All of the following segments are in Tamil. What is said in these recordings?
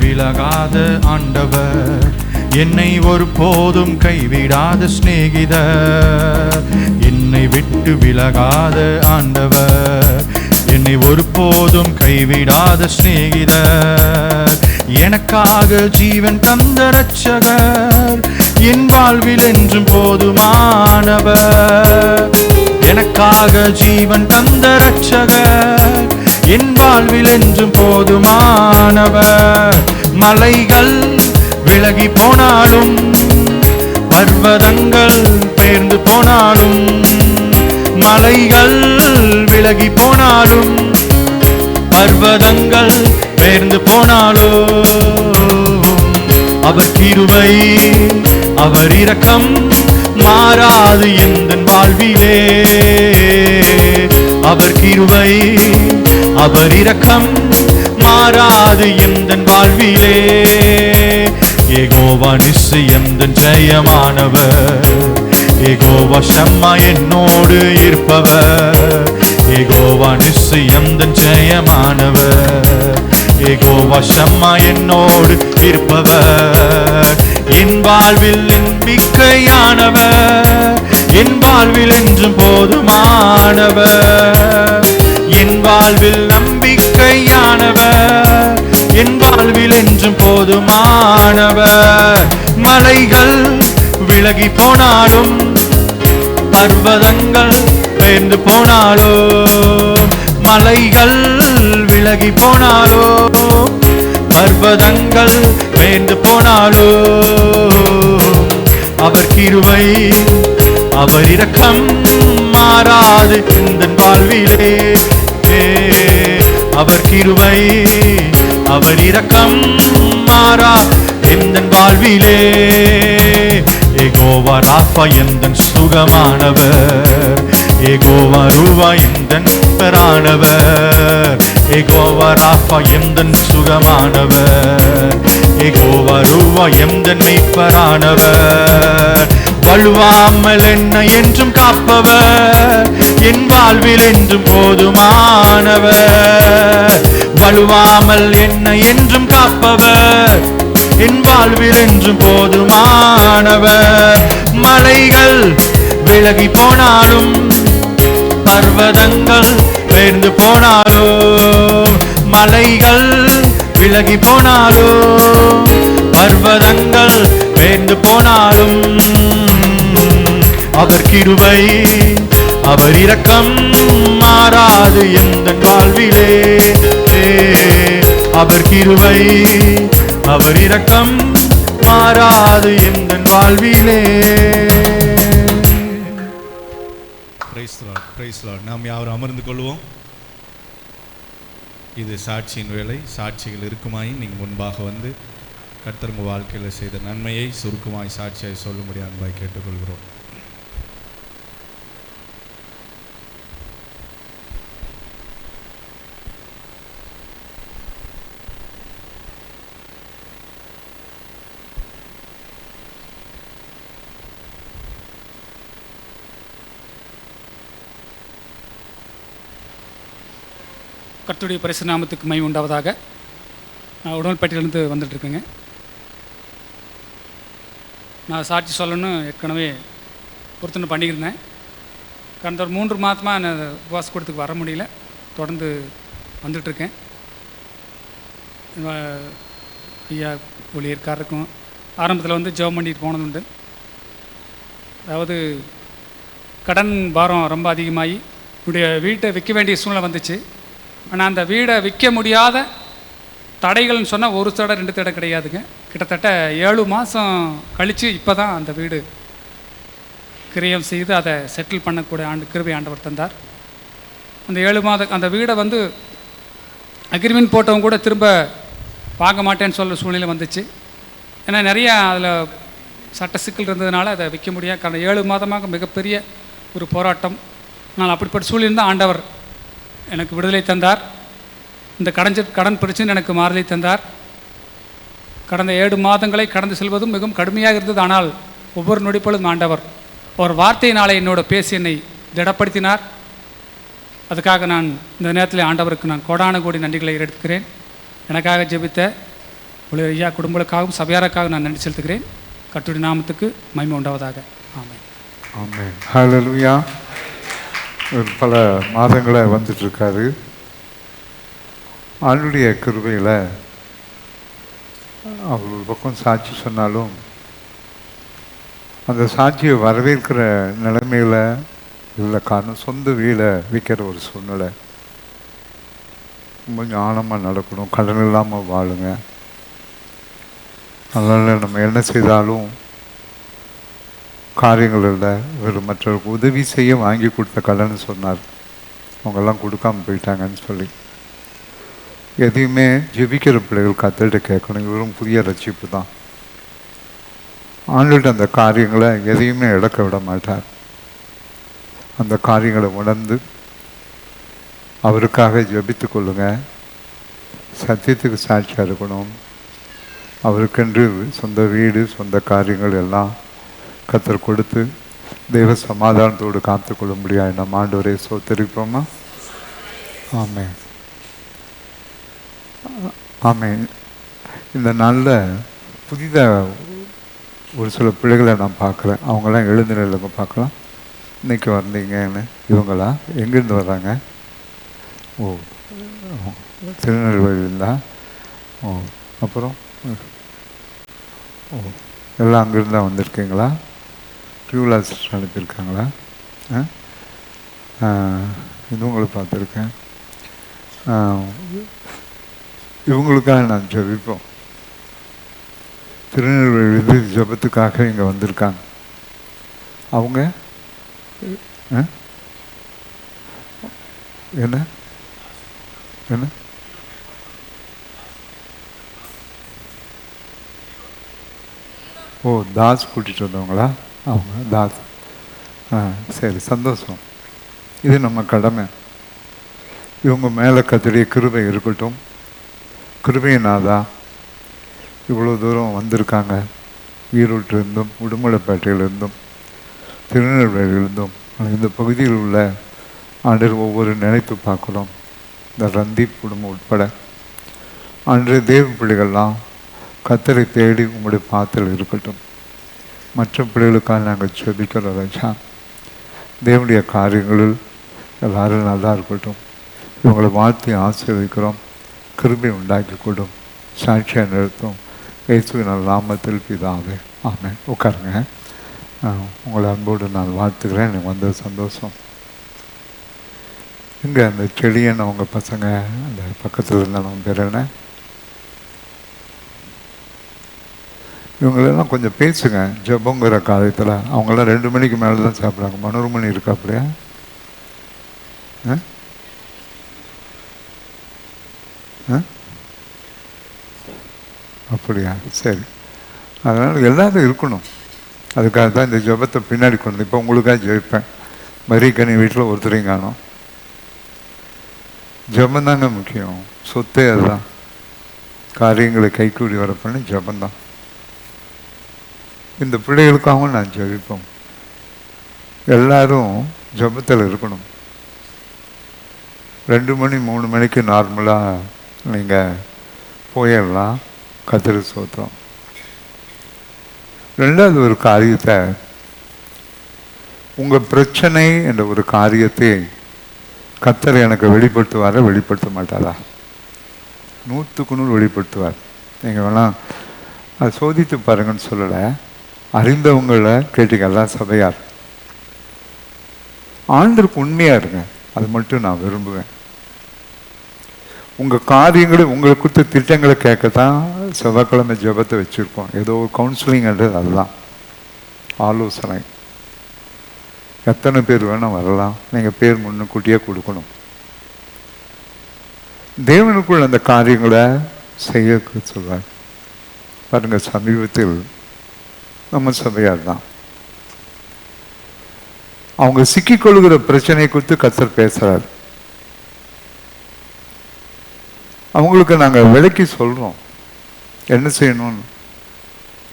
விலகாத ஆண்டவர். என்னை ஒரு போதும் கைவிடாத சிநேகிதர். என்னை விட்டு விலகாத ஆண்டவர். என்னை ஒரு போதும் கைவிடாத சிநேகிதர். எனக்காக ஜீவன் தந்த ரட்சகர் என் வாழ்வில் என்றும் போதுமானவர். எனக்காக ஜீவன் தந்த ரட்சகர் என் வாழ்வில் என்றும் போதுமானவர். மலைகள் விலகி போனாலும் பர்வதங்கள் பெயர்ந்து போனாலும் மலைகள் விலகி போனாலும் பர்வதங்கள் பெயர்ந்து போனாலோ அவர் கிருபை அவர் இரக்கம் மாறாது எந்த அவர் இரக்கம் மாறாது எந்த வாழ்விலே. ஏகோவா நிசு நிச்சயந்த ஜெயமானவர். ஏகோவா ஷம்மா என்னோடு இருப்பவர். ஏகோவா நிசு நிச்சயந்த ஜெயமானவர். ஏகோவா ஷம்மா என்னோடு இருப்பவர். என் வாழ்வில் நம்பிக்கையானவர். என் வாழ்வில் என்றும் போதுமானவர். வாழ்வில் நம்பிக்கையானவர். என் வாழ்வில் என்றும் போதுமானவர். மலைகள் விலகி போனாலும் பர்வதங்கள் பெயர்ந்து போனாலோ மலைகள் விலகி போனாலோ பர்வதங்கள் பெயர்ந்து போனாலோ அவர் கிருவை அவர் இரக்கம் மாறாது. இந்த வாழ்விலே அவர் கிருவை அவர் இரக்கம் மாறா எந்த வாழ்விலே? ஏகோவா ராஃபா எந்த சுகமானவர்? ஏகோவா ரூவா எந்த பெறானவர் ஏகோவா ராஃபா எந்த சுகமானவர்? ஏகோவா ரூவா எந்த மெய்ப்பரானவர்? வலுவாமல் என்ன என்றும் காப்பவர். என் வாழ்வில் என்றும் போதுமானவர். வழுவாமல் என்ன என்றும் காப்பவர். என் வாழ்வில் என்றும் போதுமானவர். மலைகள் விலகி போனாலும் பர்வதங்கள் பெயர்ந்து போனாலோ மலைகள் விலகி போனாலோ பர்வதங்கள் பெயர்ந்து போனாலும் அவர் கிருபை அவர் இரக்கம் மாறாது எந்த வாழ்விலே அவர் கிருவை அவர் இரக்கம் மாறாது எந்த வாழ்விலே நாம் யாரும் அமர்ந்து கொள்வோம். இது சாட்சியின் வேலை. சாட்சிகள் இருக்குமாயின் நீங்கள் முன்பாக வந்து கர்த்தர் வாழ்க்கையில் செய்த நன்மையை சுருக்கமாய் சாட்சியாய் சொல்லும்படி அன்பாய் கேட்டுக்கொள்கிறோம். கர்த்துடைய பரிசு நாமத்துக்கு மை உண்டாவதாக. நான் உடல்பேட்டையிலேருந்து வந்துட்டுருக்கேங்க. நான் சாட்சி சொல்லணும்னு ஏற்கனவே பொருத்தனை பண்ணியிருந்தேன். கடந்த ஒரு மூன்று மாதமாக நான் உபவாச கூடத்துக்கு வர முடியல. தொடர்ந்து வந்துட்டுருக்கேன். ஐயா ஊழியர்காரருக்கும் ஆரம்பத்தில் வந்து ஜெபம் பண்ணிட்டு போனது உண்டு. அதாவது கடன் பாரம் ரொம்ப அதிகமாகி என்னுடைய வீட்டை விற்க வேண்டிய சூழ்நிலை வந்துச்சு. ஆனால் அந்த வீடை விற்க முடியாத தடைகள்னு சொன்னால் ஒரு தடை ரெண்டு தடை கிடையாதுங்க. கிட்டத்தட்ட ஏழு மாதம் கழித்து இப்போ தான் அந்த வீடு கிரியம் செய்து அதை செட்டில் பண்ணக்கூடிய ஆண்டு கிருபை ஆண்டவர் தந்தார். அந்த ஏழு மாத அந்த வீடை வந்து அக்ரிமெண்ட் போட்டவங்க கூட திரும்ப வாங்க மாட்டேன்னு சொல்கிற சூழ்நிலை வந்துச்சு. ஏன்னா நிறையா அதில் சட்ட சிக்கல் இருந்ததுனால அதை விற்க முடியாது. கடந்த ஏழு மாதமாக மிகப்பெரிய ஒரு போராட்டம். ஆனால் அப்படிப்பட்ட சூழ்நிலை தான் ஆண்டவர் எனக்கு விடுதலை தந்தார். இந்த கடன் கடன் பிரச்சனை எனக்கு மாறுதலை தந்தார். கடந்த ஏழு மாதங்களை கடந்து செல்வதும் மிகவும் கடுமையாக இருந்தது. ஆனால் ஒவ்வொரு நொடிப்பொழுதும் ஆண்டவர் ஒரு வார்த்தையினாலே என்னோட பேசி என்னை திடப்படுத்தினார். அதுக்காக நான் இந்த நேரத்தில் ஆண்டவருக்கு நான் கோடான கோடி நன்றிகளை எடுத்துக்கிறேன். எனக்காக ஜெபித்த ஊழியர் ஐயா குடும்பங்களுக்காகவும் சபையாருக்காகவும் நான் நன்றி செலுத்துகிறேன். கட்டுரை நாமத்துக்கு மைமை உண்டாவதாக. ஆமாம் ஆமாம் ஹலோ பல மாதங்களை வந்துட்டுருக்காரு அவனுடைய ஆளுடைய கிருபையில் அவர் ஒரு பக்கம் சாட்சி சொன்னாலும் அந்த சாட்சியை வரவேற்கிற நிலைமையில் இல்லை காரணம் சொந்த வீடை விற்கிற ஒரு சூழ்நிலை. ரொம்ப ஞானமாக நடக்கணும் கடன் இல்லாமல் வாழுங்க. அதனால் நம்ம என்ன செய்தாலும் காரியங்களில் ஒரு இவர் மற்றவருக்கு உதவி செய்ய வாங்கி கொடுத்த கடன்னு சொன்னார். அவங்கெல்லாம் கொடுக்காம போயிட்டாங்கன்னு சொல்லி. எதையுமே ஜெபிக்கிற பிள்ளைகள் கத்துட்டு கேட்கணும். இவரும் புதிய ரட்சிப்பு தான். ஆண்டுகிட்ட அந்த காரியங்களை எதையுமே இழக்க விட மாட்டார். அந்த காரியங்களை உணர்ந்து அவருக்காக ஜெபித்து கொள்ளுங்க. சத்தியத்துக்கு சாட்சியாக இருக்கணும். அவருக்கென்று சொந்த வீடு சொந்த காரியங்கள் எல்லாம் கத்தர் கொடுத்து தெய்வ சமாதானத்தோடு காத்து கொள்ள முடியாது நம்ம ஆண்டவரே சோத்தரிப்போமா? ஆமே ஆமே இந்த நாளில் புதிதாக ஒரு சில பிள்ளைகளை நான் பார்க்குறேன். அவங்களாம் எழுந்து பார்க்கலாம். இன்னைக்கு வந்தீங்கன்னு. இவங்களா? எங்கேருந்து வர்றாங்க? ஓ திருநெல்வேலியில்? ஓ அப்புறம்? ஓ எல்லாம் அங்கேருந்து தான் வந்திருக்கீங்களா? பியூலாஸ் அனுப்பியிருக்காங்களா ஆ? ஆ, இவங்களை பார்த்துருக்கேன். இவங்களுக்காக நான் ஜெபிப்போம். திருநெல்வேலி ஜெபத்துக்காக இங்கே வந்திருக்காங்க. அவங்க? ஆ? என்ன? என்ன? ஓ தாஸ் கூட்டிகிட்டு வந்தவங்களா? அவங்க தாஸ். ஆ சரி சந்தோஷம். இது நம்ம கடமை. இவங்க மேலே கத்துடைய கிருபை இருக்கட்டும். கிருபையினாதா இவ்வளோ தூரம் வந்திருக்காங்க. ஈரோட்டிலிருந்தும் உடுமலைப்பேட்டையிலிருந்தும் திருநெல்வேலியிலிருந்தும் இந்த பகுதியில் உள்ள ஆண்டர் ஒவ்வொரு நினைத்து பார்க்குறோம் இந்த ரந்தீப் குடும்பம் உட்பட. அன்று தேவ பிள்ளைகள்லாம் கத்தரை தேடி உங்களுடைய பாத்தில் இருக்கட்டும். மற்ற பிள்ளைகளுக்காக நாங்கள் செபிக்கிறோம் ராஜா. தேவனுடைய காரியங்களில் எல்லாரும் நல்லா இருக்கட்டும். இவங்களை வாழ்த்தி ஆசீர்வதிக்கிறோம். கிருமி உண்டாக்கி கொடும் சாட்சியாக நிறுத்தும். இயேசுவின் நல்ல நாமத்தில் பிதாவே. ஆமாம் உட்காருங்க. உங்களை அன்போடு நான் வாழ்த்துக்கிறேன் எனக்கு வந்த சந்தோஷம். இங்கே அந்த செடியன் அவங்க பசங்க அந்த பக்கத்தில் இருந்தாலும் பேர் என்ன? இவங்களெல்லாம் கொஞ்சம் பேசுங்க. ஜெபங்கிற காலத்தில் அவங்களாம் ரெண்டு மணிக்கு மேலே தான் சாப்பிட்றாங்க மனோரமணி இருக்கா அப்படியா? ஆ? ஆ? அப்படியா? சரி. அதனால் எல்லாரும் இருக்கணும். அதுக்காக தான் இந்த ஜெபத்தை பின்னாடி கொண்டு இப்போ உங்களுக்காக ஜெயிப்பேன் மரிக்கனி வீட்டில் ஒருத்தரையும் காணும். ஜெபம் தாங்க முக்கியம். சொத்தே அதுதான். காரியங்களை கைக்கூடி வர பண்ணி ஜபந்தான் இந்த பிள்ளைகளுக்காகவும் நான் ஜெபிப்போம். எல்லாரும் ஜபத்தில் இருக்கணும். ரெண்டு மணி மூணு மணிக்கு நார்மலாக நீங்கள் போயிடலாம். கத்திரி சோத்திரம். ரெண்டாவது ஒரு காரியத்தை உங்கள் பிரச்சனை என்ற ஒரு காரியத்தை கத்தர் எனக்கு வெளிப்படுத்துவார வெளிப்படுத்த மாட்டாரா? நூற்றுக்கு நூறு வெளிப்படுத்துவார். நீங்கள் வேணால் அதை சோதித்து பாருங்கன்னு சொல்லலை. அறிந்தவங்கள கேட்டுக்கலாம் சபையார். ஆண்டருக்கு உண்மையாக இருங்க அது மட்டும் நான் விரும்புவேன். உங்கள் காரியங்களை உங்களை கொடுத்த திட்டங்களை கேட்க தான் செவ்வாய்க்கிழமை ஜெபத்தை வச்சுருக்கோம். ஏதோ ஒரு கவுன்சிலிங்ன்றது அதுதான். ஆலோசனை. எத்தனை பேர் வேணால் வரலாம். நீங்கள் பேர் முன்னுக்கூட்டியே கொடுக்கணும். தேவனுக்குள் அந்த காரியங்களை செய்ய சொல்வார் பாருங்கள் சமீபத்தில் நம்ம சபையார் தான் அவங்க சிக்கிக்கொள்கிற பிரச்சனை குறித்து கத்தர் பேசுறாரு. அவங்களுக்கு நாங்கள் விலைக்கு சொல்றோம். என்ன செய்யணும்னு?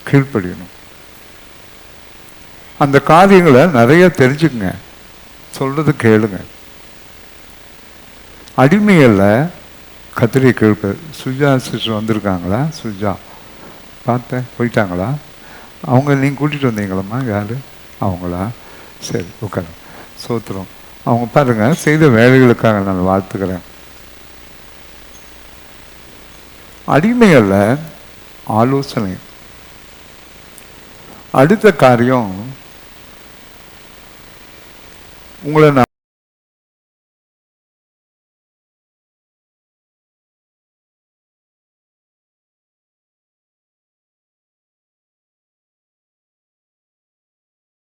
கீழ்ப்படியணும். அந்த காரியங்களை நிறைய தெரிஞ்சுக்குங்க. சொல்றது கேளுங்க. அடிமையில் கத்திரியை கேள்வி சுஜா சிஸ்டர் வந்திருக்காங்களா? சுஜா. பார்த்தேன். போயிட்டாங்களா? அவங்க நீங்கள் கூட்டிகிட்டு வந்தீங்களம்மா யார்? அவங்களா? சரி உட்காரு சோத்திரம் அவங்க பாருங்க செய்த வேலைகளுக்காக நான் வாழ்த்துக்கிறேன். அடிமையல்ல ஆலோசனை. அடுத்த காரியம் உங்களை நான்